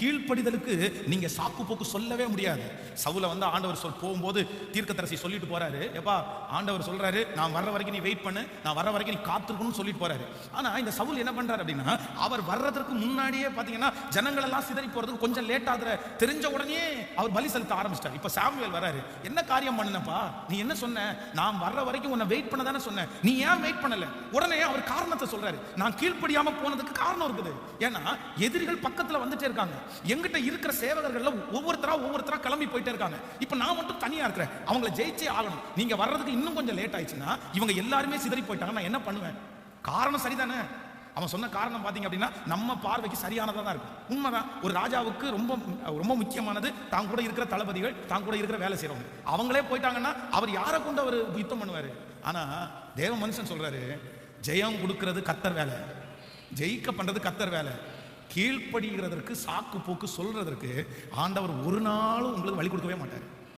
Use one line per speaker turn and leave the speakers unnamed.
கீழ்ப்படிதலுக்கு நீங்க சாக்கு போக்கு சொல்லவே முடியாது. சவுல வந்து ஆண்டவர் சொல் போகும்போது தீர்க்கதரசி சொல்லிட்டு போறாரு. எப்பா ஆண்டவர் சொல்றாரு நான் வர்ற வரைக்கும் நீ வெயிட் பண்ணு நான் வர்ற வரைக்கும் நீ காத்திருக்கணும்னு சொல்லிட்டு போறாரு. ஆனா இந்த சவுல் என்ன பண்றாரு அப்படின்னா அவர் வர்றதற்கு முன்னாடியே பாத்தீங்கன்னா ஜனங்கள் எல்லாம் சிதறி போறதுக்கு கொஞ்சம் லேட் ஆகுற தெரிஞ்ச உடனே அவர் பலி செலுத்த ஆரம்பிச்சிட்டார். இப்ப சாமுவேல் வராரு. என்ன காரியம் பண்ணனப்பா? நீ என்ன சொன்ன? நான் வர்ற வரைக்கும் உன்னை வெயிட் பண்ண தானே சொன்னேன் நீ ஏன் வெயிட் பண்ணல? உடனே அவர் காரணத்தை சொல்றாரு. நான் கீழ்ப்படியாம போனதுக்கு காரணம் இருக்குது. ஏன்னா எதிரிகள் பக்கத்துல வந்துட்டே இருக்காங்க. எங்கிட்ட இருக்கிற சேவகர்கள் ஒவ்வொருத்தரா ஒவ்வொருத்தரா கிளம்பி போயிட்டே இருக்காங்க. இப்ப நான் மட்டும் தனியா இருக்கிறேன். அவங்கள ஜெயிச்சே ஆகணும். நீங்க வர்றதுக்கு இன்னும் கொஞ்சம் லேட் ஆயிடுச்சுன்னா இவங்க எல்லாருமே சிதறி போயிட்டாங்க. நான் என்ன பண்ணுவேன்? காரணம் சரிதானே? அவன் சொன்ன காரணம் பாத்தீங்க அப்படின்னா நம்ம பார்வைக்கு சரியானதா தான் இருக்கும். உண்மைதான். ஒரு ராஜாவுக்கு ரொம்ப ரொம்ப முக்கியமானது தான் கூட இருக்கிற தளபதிகள் தான் கூட இருக்கிற வேலை செய்றவங்க. அவங்களே போயிட்டாங்கன்னா அவர் யாரை கொண்டு அவர் யுத்தம் பண்ணுவாரு? ஆனா தேவ மனுஷன் சொல்றாரு ஜெயம் கொடுக்கறது கத்தர் வேலை. ஜெயிக்க பண்றது கத்தர் வேலை. கீழ்ப்படுகிறதற்கு சாக்கு போக்கு சொல்றதற்கு ஆண்டவர் ஒரு நாளும் உங்களுக்கு வழி கொடுக்கவே மாட்டார்.